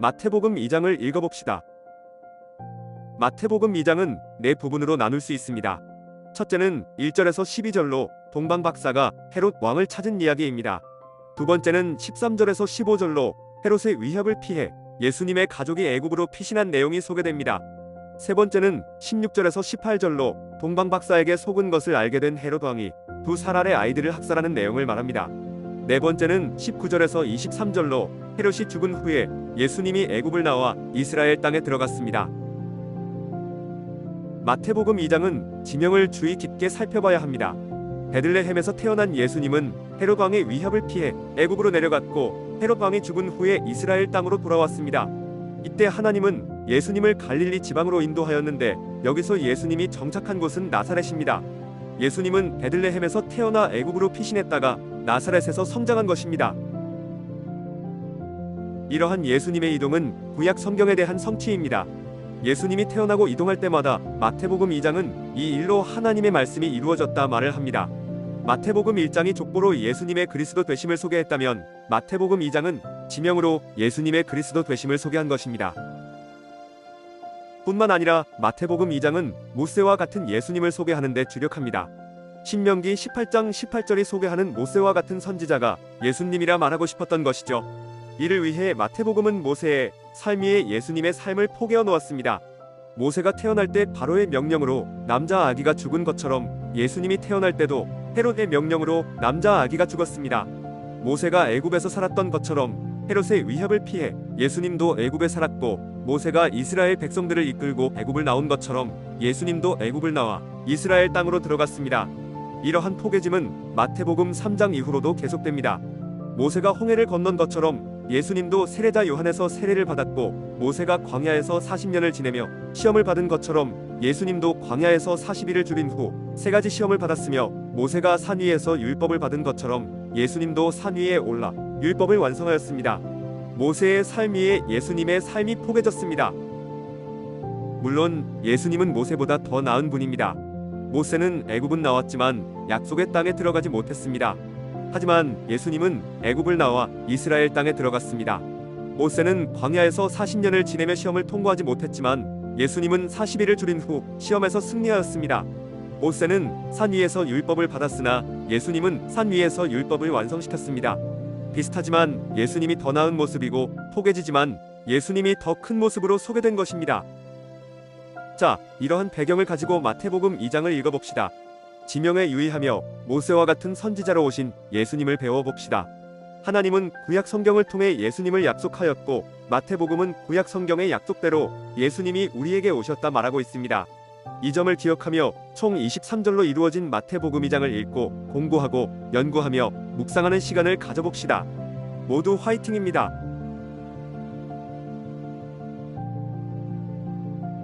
마태복음 2장을 읽어봅시다. 마태복음 2장은 네 부분으로 나눌 수 있습니다. 첫째는 1절에서 12절로 동방 박사가 헤롯 왕을 찾은 이야기입니다. 두 번째는 13절에서 15절로 헤롯의 위협을 피해 예수님의 가족이 애굽으로 피신한 내용이 소개됩니다. 세 번째는 16절에서 18절로 동방 박사에게 속은 것을 알게 된 헤롯 왕이 두 살알의 아이들을 학살하는 내용을 말합니다. 네 번째는 19절에서 23절로 헤롯이 죽은 후에 예수님이 애굽을 나와 이스라엘 땅에 들어갔습니다. 마태복음 2장은 지명을 주의 깊게 살펴봐야 합니다. 베들레헴에서 태어난 예수님은 헤롯 왕의 위협을 피해 애굽으로 내려갔고 헤롯 왕이 죽은 후에 이스라엘 땅으로 돌아왔습니다. 이때 하나님은 예수님을 갈릴리 지방으로 인도하였는데 여기서 예수님이 정착한 곳은 나사렛입니다. 예수님은 베들레헴에서 태어나 애굽으로 피신했다가 나사렛에서 성장한 것입니다. 이러한 예수님의 이동은 구약 성경에 대한 성취입니다. 예수님이 태어나고 이동할 때마다 마태복음 2장은 이 일로 하나님의 말씀이 이루어졌다 말을 합니다. 마태복음 1장이 족보로 예수님의 그리스도 되심을 소개했다면 마태복음 2장은 지명으로 예수님의 그리스도 되심을 소개한 것입니다. 뿐만 아니라 마태복음 2장은 모세와 같은 예수님을 소개하는 데 주력합니다. 신명기 18장 18절이 소개하는 모세와 같은 선지자가 예수님이라 말하고 싶었던 것이죠. 이를 위해 마태복음은 모세의 삶 위에 예수님의 삶을 포개어 놓았습니다. 모세가 태어날 때 바로의 명령으로 남자 아기가 죽은 것처럼 예수님이 태어날 때도 헤롯의 명령으로 남자 아기가 죽었습니다. 모세가 애굽에서 살았던 것처럼 헤롯의 위협을 피해 예수님도 애굽에 살았고 모세가 이스라엘 백성들을 이끌고 애굽을 나온 것처럼 예수님도 애굽을 나와 이스라엘 땅으로 들어갔습니다. 이러한 포개짐은 마태복음 3장 이후로도 계속됩니다. 모세가 홍해를 건넌 것처럼 예수님도 세례자 요한에서 세례를 받았고 모세가 광야에서 40년을 지내며 시험을 받은 것처럼 예수님도 광야에서 40일을 줄인 후 세 가지 시험을 받았으며 모세가 산 위에서 율법을 받은 것처럼 예수님도 산 위에 올라 율법을 완성하였습니다. 모세의 삶 위에 예수님의 삶이 포개졌습니다. 물론 예수님은 모세보다 더 나은 분입니다. 모세는 애굽은 나왔지만 약속의 땅에 들어가지 못했습니다. 하지만 예수님은 애굽을 나와 이스라엘 땅에 들어갔습니다. 모세는 광야에서 40년을 지내며 시험을 통과하지 못했지만 예수님은 40일을 줄인 후 시험에서 승리하였습니다. 모세는 산 위에서 율법을 받았으나 예수님은 산 위에서 율법을 완성시켰습니다. 비슷하지만 예수님이 더 나은 모습이고 포개지지만 예수님이 더 큰 모습으로 소개된 것입니다. 자, 이러한 배경을 가지고 마태복음 2장을 읽어봅시다. 지명에 유의하며 모세와 같은 선지자로 오신 예수님을 배워봅시다. 하나님은 구약 성경을 통해 예수님을 약속하였고 마태복음은 구약 성경의 약속대로 예수님이 우리에게 오셨다 말하고 있습니다. 이 점을 기억하며 총 23절로 이루어진 마태복음 2장을 읽고 공부하고 연구하며 묵상하는 시간을 가져봅시다. 모두 화이팅입니다.